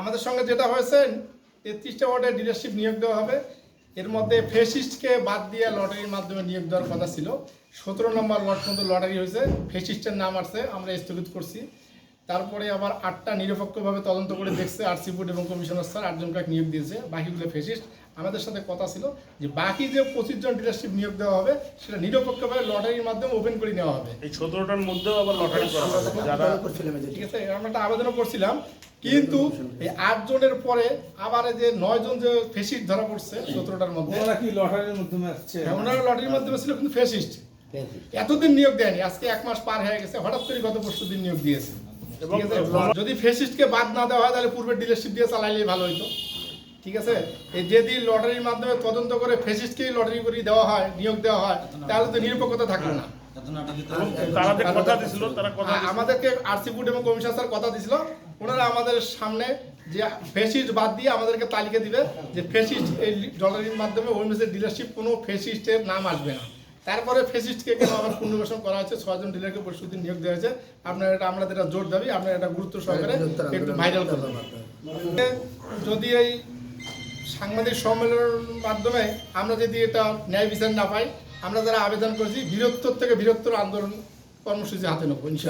আমাদের সঙ্গে যেটা হয়েছে, তেত্রিশটা ওয়ার্ডের ডিলারশিপ নিয়োগ দেওয়া হবে। এর মধ্যে ফেসিস্টকে বাদ দিয়ে লটারির মাধ্যমে নিয়োগ দেওয়ার কথা ছিল। সতেরো নম্বর ওয়ার্ড পর্যন্ত লটারি হয়েছে ফেসিস্টের নাম আসছে, আমরা স্থগিত করছি। তারপরে আবার আটটা নিরপেক্ষভাবে তদন্ত করে দেখছে আরসি বোর্ড এবং কমিশনার স্যার, আটজনকে নিয়োগ দিয়েছে, বাকিগুলো ফেসিস্ট আমাদের সাথে কথা ছিল যে বাকি যে পঁচিশ জন ডিলারশিপ নিয়োগ দেওয়া হবে সেটা নিরপেক্ষভাবে লটারির মাধ্যমে ওপেন করে নেওয়া হবে। এই সতেরোটার মধ্যেও আবার লটারি করা হবে। যারা ঠিক আছে আমরা একটা আবেদনও করছিলাম কিন্তু এই আট জনের পরে আবার এই যে নয় জন যে ফেসিস্ট ধরা পড়ছে সতেরোটার মধ্যে। ওরা কি লটারির মাধ্যমে আসছে? হ্যাঁ, ওনারা লটারির মাধ্যমে ছিল কিন্তু ফেসিস্ট এতদিন নিয়োগ দেয়নি আজকে এক মাস পার হয়ে গেছে হঠাৎ করে গত পরশু দিন নিয়োগ দিয়েছে। এবং ঠিক আছে যদি ফেসিস্টকে বাদ না দেওয়া হয় তাহলে পূর্বে ডিলারশিপ দিয়ে চালাইলেই ভালো হতো ঠিক আছে? এই যদি লটারির মাধ্যমে তদন্ত করে ফেসিস্টকেই লটারি করে দেওয়া হয় নিয়োগ দেওয়া হয় তাহলে তো নিরপেক্ষতা থাকবে না। এবং তারা যে কথা দিছিল তারা কথা আ- আমাদেরকে আরসি বোর্ড এবং কমিশন স্যার কথা দিছিল। ওনারা আমাদের সামনে যে ফেসিস্ট বাদ দিয়ে আমাদেরকে তালিকা দিবে যে ফেসিস্ট এই ডলারির মাধ্যমে ওয়েমএসের ডিলারশিপ কোনো ফেসিস্টের নাম আসবে না। তারপরে ফেসিস্টকে কেন আবার পুনর্বাসন করা হয়েছে? ছয়জন ডিলারকে পরশু নিয়োগ দেওয়া হয়েছে। আপনার এটা আমরা যেটা জোর দাবি আপনার এটা গুরুত্ব সহকারে একটু ভাইরাল করবেন যদি এই সাংবাদিক সম্মেলনের মাধ্যমে আমরা যদি এটা ন্যায় বিচার না পাই, আমরা যারা আবেদন করেছি বৃহত্তর থেকে বৃহত্তর আন্দোলন কর্মসূচি হাতে নেব।